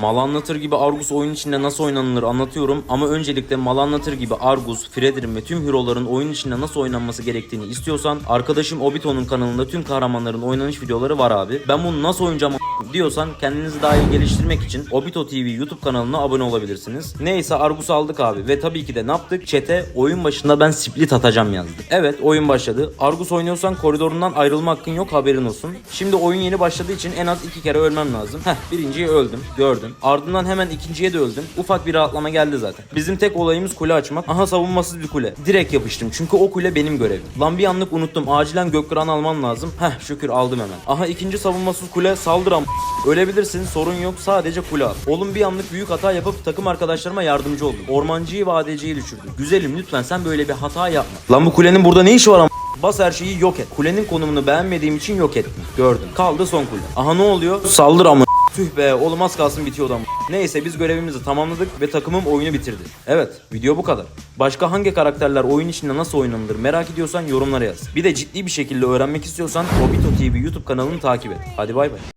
Mal anlatır gibi Argus oyun içinde nasıl oynanılır anlatıyorum ama öncelikle mal anlatır gibi Argus, Fredrin ve tüm hero'ların oyun içinde nasıl oynanması gerektiğini istiyorsan arkadaşım Obito'nun kanalında tüm kahramanların oynanış videoları var abi. Ben bunu nasıl oynayacağım diyorsan kendinizi daha iyi geliştirmek için Obito TV YouTube kanalına abone olabilirsiniz. Neyse Argus'u aldık abi ve tabii ki de ne yaptık? Chat'e oyun başında ben split atacağım yazdık. Evet oyun başladı. Argus oynuyorsan koridorundan ayrılma hakkın yok haberin olsun. Şimdi oyun yeni başladığı için en az iki kere ölmem lazım. Heh birinciye öldüm gördüm. Ardından hemen ikinciye de öldüm. Ufak bir rahatlama geldi zaten. Bizim tek olayımız kule açmak. Aha savunmasız bir kule. Direkt yapıştım çünkü o kule benim görevim. Lan bir anlık unuttum. Acilen Gökkıran alman lazım. Heh şükür aldım hemen. Aha ikinci savunmasız kule saldıram. Ölebilirsin sorun yok sadece kule al. Oğlum bir anlık büyük hata yapıp takım arkadaşlarıma yardımcı oldum. Ormancıyı ve düşürdüm. Güzelim lütfen sen böyle bir hata yapma. Lan bu kulenin burada ne işi var am- Bas her şeyi yok et. Kulenin konumunu beğenmediğim için yok ettim. Gördüm. Kaldı son kule. Aha ne oluyor? Saldır ama. Tüh be oğlum kalsın bitiyordu ama. Neyse biz görevimizi tamamladık ve takımım oyunu bitirdi. Evet video bu kadar. Başka hangi karakterler oyun içinde nasıl oynanılır merak ediyorsan yorumlara yaz. Bir de ciddi bir şekilde öğrenmek istiyorsan Obito TV YouTube kanalını takip et. Hadi bay bay.